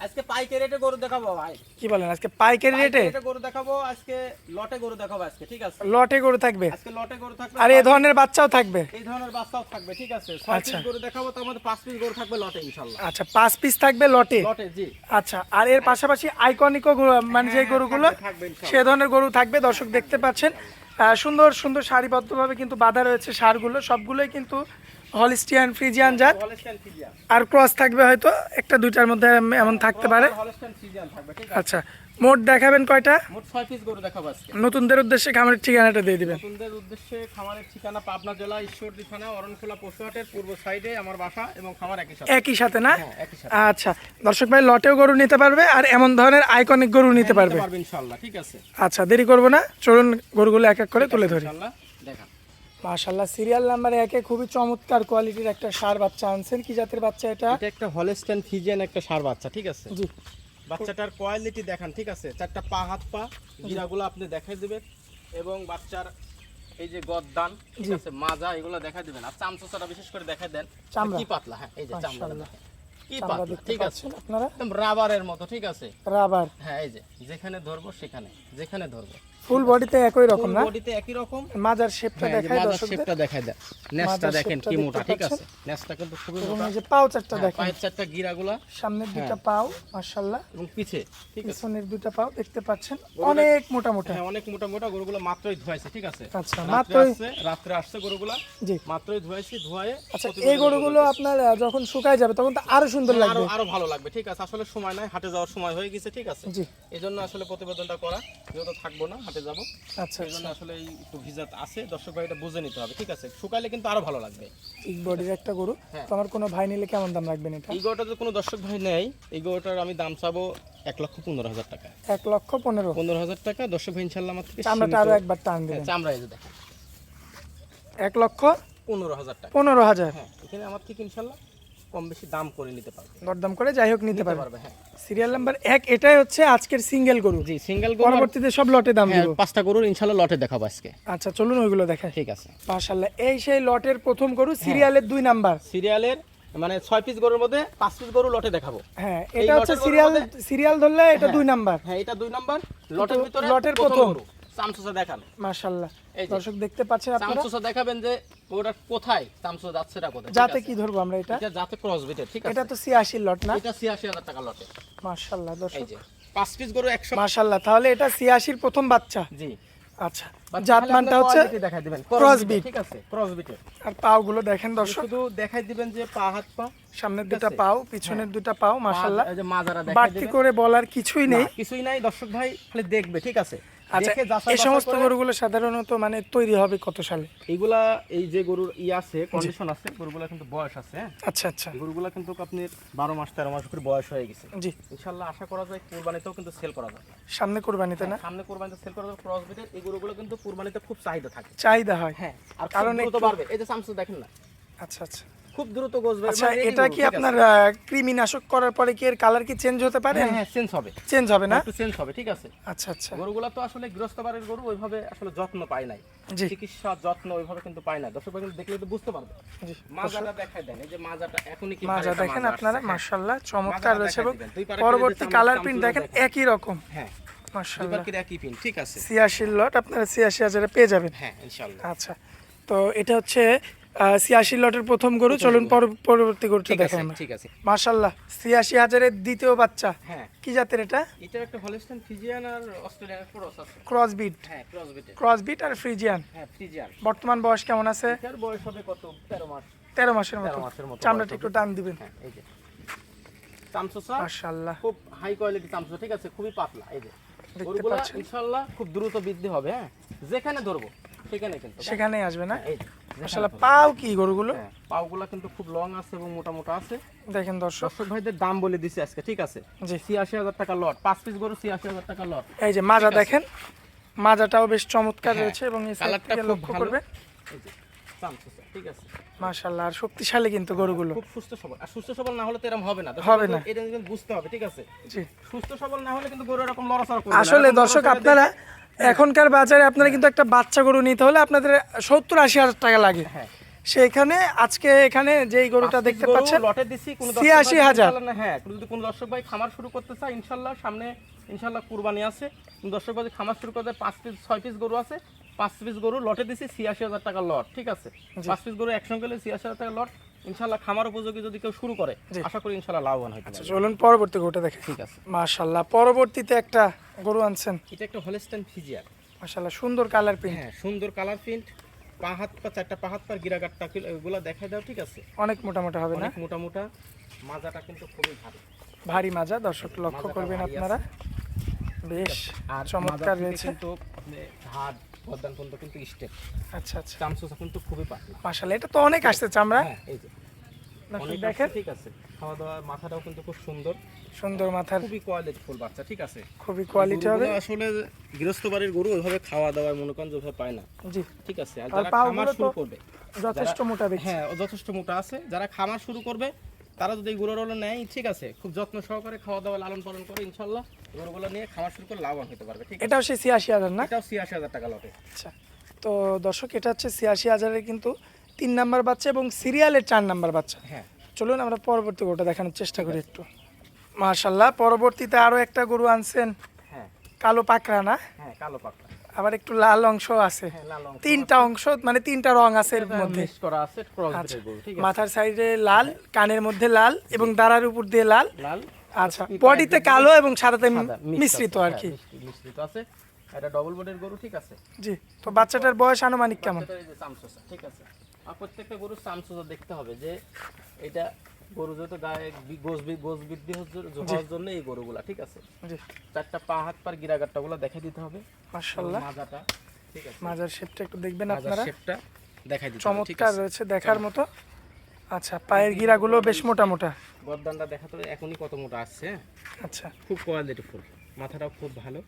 আজকে পাইকারি রেটে গরু দেখাবো ভাই। কি বলেন আজকে পাইকারি রেটে? গরু দেখাবো আজকে লটে গরু দেখাবো আজকে ঠিক আছে? লটে গরু থাকবে? আজকে লটে গরু থাকবে আর এই ধরনের বাচ্চাও থাকবে? এই ধরনের বাচ্চাও থাকবে ঠিক আছে? আচ্ছা। গরু দেখাবো মধ্যে পাঁচ পিস গরু থাকবে লটে আচ্ছা পাঁচ পিস থাকবে লটে? লটে জি। আচ্ছা আর এর পাশাপাশি আইকনিকও মানে যে গরুগুলো থাকবে, থাকবে সে ধরনের গরু থাকবে দর্শক দেখতে পাচ্ছেন। আহ, সুন্দর সুন্দর সারিবদ্ধভাবে কিন্তু বাঁধা রয়েছে সারগুলো সবগুলোই কিন্তু হলিস্টিয়ান ফ্রিজিয়ান জাত। আর ক্রস থাকবে হয়তো একটা দুইটার মধ্যে এমন থাকতে পারে। আচ্ছা মোট দেখাবেন কয়টা? মোট ছয় পিস গরু দেখাবো আজকে। নতুনদের উদ্দেশ্যে খামারের ঠিকানাটা দিয়ে দিবেন। নতুনদের উদ্দেশ্যে খামারের ঠিকানা পাবনা জেলা ঈশ্বরদী থানা অরণখোলা পশুহাটের পূর্ব সাইডে আমার বাসা এবং খামার একই সাথে। একই সাথে না? হ্যাঁ, আচ্ছা দর্শক ভাই লটেও গরু নিতে পারবে আর এমন ধরনের আইকনিক গরু নিতে পারবে। পারবে ইনশাল্লাহ ঠিক আছে। আচ্ছা দেরি করব না চলুন গরুগুলো এক এক করে তুলে ধরি। ইনশাল্লাহ দেখান। মাশাল্লাহ সিরিয়াল নাম্বার একে খুবই চমৎকার কোয়ালিটির একটা সার বাচ্চা আনছেন। কি জাতের বাচ্চা এটা? এটা একটা হলস্টাইন ফিজিয়ান একটা সার বাচ্চা ঠিক আছে? জি। বাচ্চাটার কোয়ালিটি দেখান ঠিক আছে? চারটা পা হাত পা গিরাগুলো আপনি দেখাই দিবেন এবং বাচ্চার এই যে গদ্দান ঠিক আছে? মাজা এগুলো দেখাই দিবেন। আর চামচোসাটা বিশেষ করে দেখাই দেন। কি পাতলা? হ্যাঁ এই যে চামড়া কি পাতলা ঠিক আছে? আপনারা? একদম রাবারের মতো ঠিক আছে? রাবার হ্যাঁ এই যে যেখানে ধরবো সেখানে যেখানে ধরবো। ফুল বডিতে একই রকম না? বডিতে একই রকম। মাজার শেপটা হ্যাঁ, দেখায় দর্শকদের। শেপটা দেন। নেসটা দেখেন কি মোটা ঠিক আছে? নেসটা কিন্তু খুবই মোটা। এই যে পাউচারটা হ্যাঁ, দেখেন। পায়ের চারটা গিরাগুলা। সামনের হ্যাঁ। পাও মাশাল্লাহ এবং পিছে ঠিক আছে? পিছনের পাও দেখতে পাচ্ছেন। অনেক মোটা মোটা। হ্যাঁ অনেক মোটা মোটা। গরুগুলো মাত্রই ধোয়াইছে ঠিক আছে? আচ্ছা, মাত্রই- রাত্রে আসছে গরুগুলা। জি। মাত্রই ধোয়াইছি ধোয়ায়ে আচ্ছা এই গরুগুলো আপনার যখন শুকায় যাবে তখন তো আরও সুন্দর লাগবে। আরও ভালো লাগবে ঠিক আছে? আসলে সময় নাই হাটে যাওয়ার সময় হয়ে গেছে ঠিক আছে? জি। এই জন্য আসলে প্রতিবেদনটা করা যেহেতু থাকব না হাটে যাব। আচ্ছা এই জন্য আসলে এই একটু ভিজাত আছে। দর্শক ভাই এটা বুঝে নিতে হবে ঠিক আছে? শুকাইলে কিন্তু আরও ভালো লাগবে। ঠিক বডির একটা গরু। হ্যাঁ। তো আমার কোনো ভাই নিলে কেমন দাম রাখবেন এটা? এই গরুটা যদি কোনো দর্শক ভাই নেয় এই গরুটার আমি দাম চাবো এক লক্ষ পনেরো হাজার টাকা। এক লক্ষ পনেরো। পনেরো হাজার টাকা দর্শক ভাই ইনশাল্লাহ আমার থেকে চামড়াটা আরও একবার টান হ্যাঁ, দেবেন চামড়া এই যে দেখেন। এক লক্ষ পনেরো হাজার টাকা। পনেরো হাজার। হ্যাঁ এখানে আমার থেকে ইনশাল্লাহ কম বেশি দাম করে নিতে পারবে। দরদাম করে যাই হোক নিতে পারবে হ্যাঁ। সিরিয়াল নাম্বার এক এটাই হচ্ছে আজকের সিঙ্গেল গরু। জি সিঙ্গেল গরু পরবর্তীতে সব লটে দাম হ্যাঁ, দিব। পাঁচটা গরুর ইনশাল্লাহ লটে দেখাবো আজকে। আচ্ছা চলুন ওইগুলো দেখাই। ঠিক আছে। মাশাল্লাহ এই সেই লটের প্রথম গরু সিরিয়ালের দুই নাম্বার। সিরিয়ালের মানে ছয় পিস গরুর মধ্যে পাঁচ পিস গরু লটে দেখাবো। হ্যাঁ এটা হচ্ছে সিরিয়াল সিরিয়াল ধরলে এটা হ্যাঁ। দুই নাম্বার। হ্যাঁ এটা দুই নাম্বার। লটের ভিতরে লটের প্রথম। চামচুসা দেখান যে। দর্শক দেখতে পাচ্ছেন আপনারা। চামচুসা দেখাবেন যে ওটা কোথায়? কোথায়? যাতে কি ধরবো আমরা এটা? এটা যাতে ক্রস বিটের ঠিক আছে। এটা তো সিয়াশি লট না? এটা টাকা লটে মাশাল্লাহ এই যে পাঁচ পিস গরু একশো মাশাল্লাহ তাহলে এটা সিয়াশির প্রথম বাচ্চা? জি। আচ্ছা জাত মানটা হচ্ছে দেখাই দিবেন। Cross bit। ঠিক আছে ক্রস বিটের আর পাও গুলো দেখেন দর্শক। শুধু দেখাই দিবেন যে পা হাত পা? সামনের দুটা পাও পিছনের দুটা পাও মাশাল্লাহ এই যে মাজারা দেখাই বাড়তি করে বলার কিছুই নেই। কিছুই নাই দর্শক ভাই খালি দেখবে ঠিক আছে। আচ্ছা এই সমস্ত গরুগুলো সাধারণত মানে তৈরি হবে কত সালে? এইগুলা এই যে গরুর ই আছে কন্ডিশন আছে গরুগুলা কিন্তু বয়স আছে হ্যাঁ? আচ্ছা আচ্ছা। গরুগুলা কিন্তু আপনার বারো মাস তেরো মাস করে বয়স হয়ে গেছে। জি। ইনশাল্লাহ আশা করা যায় কোরবানিতেও কিন্তু সেল করা যাবে। সামনে কোরবানিতে না? সামনে কোরবানিতে সেল করা যাবে ক্রস এই গরুগুলো কিন্তু কোরবানিতে খুব চাহিদা থাকে। চাহিদা হয়। হ্যাঁ আর কারণ দ্রুত বাড়বে। এই যে সামসু দেখেন না। আচ্ছা আচ্ছা। খুব দ্রুত গোছ আচ্ছা এটা কি আপনার কৃমিনাশক করার পরে কি এর কালার কি চেঞ্জ হতে পারে? হ্যাঁ হ্যাঁ চেঞ্জ হবে। চেঞ্জ হবে না? একটু চেঞ্জ হবে ঠিক আছে। আচ্ছা আচ্ছা। গরুগুলা তো আসলে গৃহস্থ বাড়ির গরু ওইভাবে আসলে যত্ন পায় নাই। চিকিৎসা যত্ন ওইভাবে কিন্তু পায় না দর্শক ভাই কিন্তু দেখলে তো বুঝতে পারবে। মাজাটা দেখাই দেন এই যে মাজাটা এখনই কি মাজা দেখেন আপনারা? আসছে, হ্যাঁ। চমৎকার রয়েছে এবং পরবর্তী কালার প্রিন্ট দেখেন। একই রকম। হ্যাঁ। দুইবার একই পিন ঠিক আছে। ছিয়াশি লট আপনারা ছিয়াশি হাজারে পেয়ে যাবেন। হ্যাঁ ইনশাআল্লাহ। আচ্ছা তো এটা হচ্ছে ছিয়াশি লটের প্রথম গরু চলুন পরবর্তী গরুটা ঠিক আছে দেখাই আমরা। ঠিক আছে। মাশাল্লাহ ছিয়াশি হাজারের দ্বিতীয় বাচ্চা। হ্যাঁ। কি জাতের এটা? এটা একটা হলিস্টাইন ফিজিয়ান আর অস্ট্রেলিয়ান ক্রস আছে। ক্রস বিট হ্যাঁ ক্রস বিটে ক্রস বিট আর ফ্রিজিয়ান। হ্যাঁ ফিজিয়ান বর্তমান বয়স কেমন আছে? বয়স হবে কত? 13 মাস। তেরো মাসের মতো। চামড়াটা একটু টান দিবেন। হ্যাঁ এই যে। মাশাল্লাহ। খুব হাই কোয়ালিটি ঠিক আছে? খুবই পাতলা এই যে। ইনশাআল্লাহ খুব দ্রুত বৃদ্ধি হবে হ্যাঁ? যেখানে ধরবো সেখানে কিন্তু সেখানেই আসবে না? হ্যাঁ, এই ধরবো। পাও কি গরুগুলো? পাওগুলো পাগুলা কিন্তু খুব লং আছে এবং মোটা মোটা আছে। দেখেন দর্শক। দর্শক ভাইদের দাম বলে দিছি আজকে ঠিক আছে? জি। ছিয়াশি হাজার টাকা লট পাঁচ পিস গরু ছিয়াশি হাজার টাকা লট এই যে মাজা দেখেন মাজাটাও বেশ চমৎকার হ্যাঁ, রয়েছে এবং এই সাইডটা লক্ষ্য ভালো। যে ঠিক আছে? আর শক্তিশালী কিন্তু গরুগুলো। খুব সুস্থ সবল। আর সুস্থ সবল না হলে তো এরকম হবে না। হবে না। এটা কিন্তু বুঝতে হবে ঠিক আছে? জি। সুস্থ সবল না হলে কিন্তু গরু এরকম লড়াচড়া করবে আসলে দর্শক আপনারা এখনকার বাজারে আপনারা কিন্তু একটা বাচ্চা গরু নিতে হলে আপনাদের সত্তর আশি হাজার টাকা লাগে। হ্যাঁ। সেখানে আজকে এখানে যেই গরুটা দেখতে পাচ্ছেন লটে দিছি কোনো দর্শক 86 হাজার। হ্যাঁ যদি কোনো দর্শক ভাই খামার শুরু করতে চায় ইনশাল্লাহ সামনে ইনশাল্লাহ কুরবানি আছে। কোনো দর্শক ভাই খামার শুরু করতে পাঁচ পিস ছয় পিস গরু আছে পাঁচ পিস গরু লটে দিছি ছিয়াশি হাজার টাকা লট ঠিক আছে? পাঁচ পিস গরু একসঙ্গে গেলে ছিয়াশি হাজার টাকা লট ইনশাল্লাহ খামার উপযোগী যদি কেউ শুরু করে আশা করি ইনশাল্লাহ লাভবান হইতে পারবে। চলুন পরবর্তী গরুটা দেখে। ঠিক আছে। মাশাল্লাহ পরবর্তীতে একটা গরু আনছেন। এটা একটা হলেস্টাইন ফিজিয়ার মাশাল্লাহ সুন্দর কালার প্রিন্ট হ্যাঁ সুন্দর কালার প্রিন্ট পা হাত পা চারটা পা হাত পার গিরাগাটটা এগুলো দেখাই দাও ঠিক আছে? অনেক মোটা মোটা হবে না? অনেক মোটা মোটা। মাজাটা কিন্তু খুবই ভালো ভারী মাজা দর্শক লক্ষ্য করবেন আপনারা। বেশ আর চমৎকার রয়েছে। কিন্তু আপনি গর্দান পর্যন্ত কিন্তু স্টেপ আচ্ছা আচ্ছা। কিন্তু খুবই পাতলা। এটা তো অনেক আসছে চামড়া। হ্যাঁ এই যে। দেখেন। ঠিক আছে। খাওয়া দাওয়া মাথাটাও কিন্তু খুব সুন্দর। সুন্দর মাথার। খুবই কোয়ালিটি ফুল বাচ্চা ঠিক আছে? খুবই কোয়ালিটি হবে। আসলে গৃহস্থ বাড়ির গরু ওইভাবে খাওয়া দাওয়া মনে করেন যেভাবে পায় না। জি। ঠিক আছে আর আর যারা খামার শুরু করবে যথেষ্ট মোটা হ্যাঁ যথেষ্ট মোটা আছে। যারা খামার শুরু করবে তারা যদি এই গরুগুলো নেয় ঠিক আছে খুব যত্ন সহকারে খাওয়া দাওয়া লালন পালন করে ইনশাল্লাহ গরুগুলো নিয়ে খামার শুরু করে লাভবান হতে পারবে ঠিক এটাও সেই ছিয়াশি হাজার না? এটাও ছিয়াশি হাজার টাকা লটে। আচ্ছা তো দর্শক এটা হচ্ছে ছিয়াশি হাজারের কিন্তু তিন নাম্বার বাচ্চা এবং সিরিয়ালের চার নাম্বার বাচ্চা। হ্যাঁ। চলুন আমরা পরবর্তী গরুটা দেখানোর চেষ্টা করি একটু। মাশাল্লাহ পরবর্তীতে আরও একটা গরু আনছেন। হ্যাঁ। কালো পাকড়া না? হ্যাঁ কালো পাকড়া। আবার একটু লাল অংশ আছে। হ্যাঁ তিনটা অংশ মানে তিনটা রং আছে এর মধ্যে। আচ্ছা গরু মাথার সাইডে লাল কানের মধ্যে লাল এবং দাঁড়ার উপর দিয়ে লাল। আচ্ছা বডিতে কালো এবং সাদাতে মিশ্রিত আর হ্যাঁ, কি। মিশ্রিত আছে। এটা ডবল বডির গরু ঠিক আছে? জি তো বাচ্চাটার বয়স আনুমানিক কেমন? ঠিক আছে। আর প্রত্যেকটা গরুর চামচোসা দেখতে হবে যে এটা গরু যেহেতু গায়ে গোস গোস বৃদ্ধি হওয়ার জন্য এই গরুগুলা ঠিক আছে? চারটা পা হাত পার গিরাগাট্টা গুলো দেখে দিতে হবে। মাশাল্লাহ মাজাটা ঠিক আছে? মাজার শেপটা একটু দেখবেন আপনারা। শেপটা দেখাই দিতে চমৎকার রয়েছে দেখার মতো। আচ্ছা পায়ের গিরাগুলো বেশ মোটা মোটা গর্দানটা দেখাতে হবে এখনই কত মোটা আসছে হ্যাঁ? আচ্ছা। খুব কোয়ালিটি ফুল মাথাটাও খুব ভালো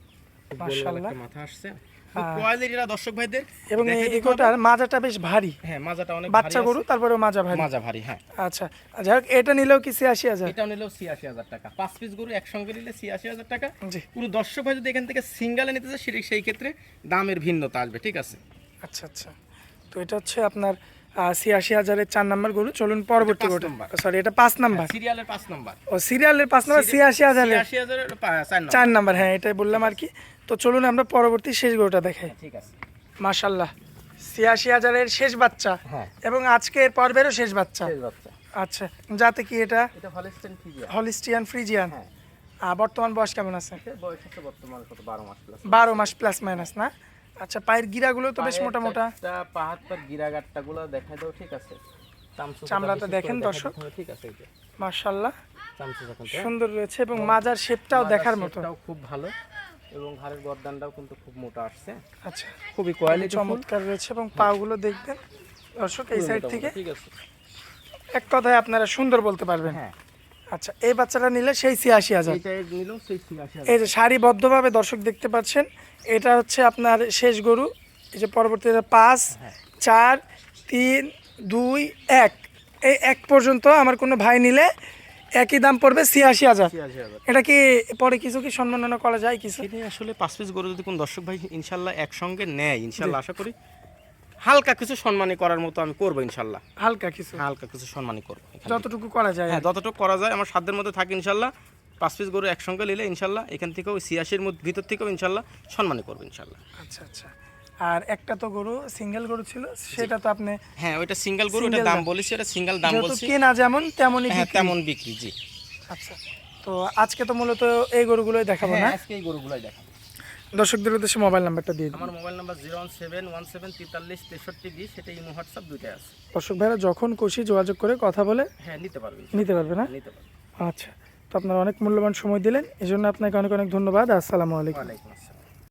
খুব মাশাআল্লাহ। মাথা আসছে। খুব কোয়ালিটিরা দর্শক ভাইদের। এবং এই মাজাটা বেশ ভারী। হ্যাঁ মাজাটা অনেক বাচ্চা গরু তারপরে মাজা ভারী। মাজা ভারী হ্যাঁ। আচ্ছা যাই হোক এটা নিলেও কি ছিয়াশি হাজার? এটাও নিলেও ছিয়াশি হাজার টাকা। পাঁচ পিস গরু একসঙ্গে নিলে ছিয়াশি হাজার টাকা। পুরো দর্শক ভাই যদি এখান থেকে সিঙ্গালে নিতে চায় সেটা- সেই ক্ষেত্রে দামের ভিন্নতা আসবে ঠিক আছে? আচ্ছা আচ্ছা। তো এটা হচ্ছে আপনার ছিয়াশি হাজারের চার নাম্বার গরু। চলুন পরবর্তী নাম্বার। সরি এটা পাঁচ নাম্বার। সিরিয়ালের পাঁচ নম্বর। ও সিরিয়ালের পাঁচ নাম্বার ছিয়াশি হাজারের। চার নাম্বার হ্যাঁ এটাই বললাম আর কি। তো চলুন আমরা পরবর্তী শেষ গরুটা দেখাই। ঠিক আছে। মাশাল্লাহ ছিয়াশি হাজারের শেষ বাচ্চা হ্যাঁ। এবং আজকের পর্বেরও শেষ বাচ্চা। আচ্ছা যাতে কি এটা? Holstein Friesian. হ্যাঁ। বর্তমান বয়স কেমন আছে? বারো মাস প্লাস মাইনাস না? আচ্ছা পায়ের গিরাগুলো তো বেশ মোটা মোটা পাহাড় গিরাগাটটা গুলো দেখাই দাও ঠিক আছে? চামচুসাটা চামড়াটা দেখেন দর্শক। ঠিক আছে মাশাল্লাহ সুন্দর রয়েছে এবং মাজার শেপটাও দেখার মতো। খুব ভালো। এবং ঘাড়ের গর্দানটাও কিন্তু খুব মোটা আসছে। আচ্ছা খুবই কোয়ালিটি চমৎকার রয়েছে এবং পাগুলো দেখবেন। দর্শক এই সাইড থেকে ঠিক আছে। এক কথায় আপনারা সুন্দর বলতে পারবেন। হ্যাঁ। আচ্ছা এই বাচ্চাটা নিলে সেই ছিয়াশি হাজার। এইটা নিলেও সেই ছিয়াশি হাজার। এই যে সারিবদ্ধভাবে দর্শক দেখতে পাচ্ছেন এটা হচ্ছে আপনার শেষ গরু। এই যে পরবর্তীতে পাঁচ হ্যাঁ। চার তিন দুই এক। এই এক পর্যন্ত আমার কোনো ভাই নিলে একই দাম পড়বে ছিয়াশি হাজার। এটা কি পরে কিছু কি সম্মাননা করা যায় কিছু? আসলে পাঁচ পিস গরু যদি কোন দর্শক ভাই ইনশাল্লাহ একসঙ্গে নেয় ইনশাল্লাহ আশা করি হালকা কিছু সম্মানী করার মতো আমি করব ইনশাল্লাহ। হালকা কিছু? হালকা কিছু সম্মানী করব যতটুকু করা যায়। হ্যাঁ যতটুকু করা যায় আমার সাধ্যের মধ্যে থাকে ইনশাল্লাহ। পাঁচ পিস গরু একসঙ্গে নিলে ইনশাল্লাহ এখান থেকেও ছিয়াশির ভিতর থেকেও ইনশাল্লাহ সম্মানী করব ইনশাল্লাহ। আচ্ছা আচ্ছা। আর একটা তো গরু সিঙ্গেল গরু ছিল সেটা তো আপনি হ্যাঁ ওইটা সিঙ্গেল গরু ওটা দাম। বলেছি ওটা সিঙ্গেল দাম বলছি। কেনা যেমন তেমনই হ্যাঁ। তেমন বিক্রি জি। আচ্ছা তো আজকে তো মূলত এই গরুগুলোই দেখাবো না। হ্যাঁ আজকে এই গরুগুলোই দেখা দর্শকদের উদ্দেশ্যে মোবাইল নাম্বারটা দিয়ে আমার mobile number zero one seven one seven তেতাল্লিশ তেষট্টি বিশ সেটা ইমো হোয়াটসঅ্যাপ দুইটাই আছে। দর্শক ভাইরা যখন খুশি যোগাযোগ করে কথা বলে হ্যাঁ নিতে পারবেন নিতে পারবে না? নিতে পারবেন আচ্ছা তো আপনারা অনেক মূল্যবান সময় দিলেন এই জন্য আপনাকে অনেক অনেক ধন্যবাদ। আসসালামু আলাইকুম। ওয়ালাইকুম আসসালাম।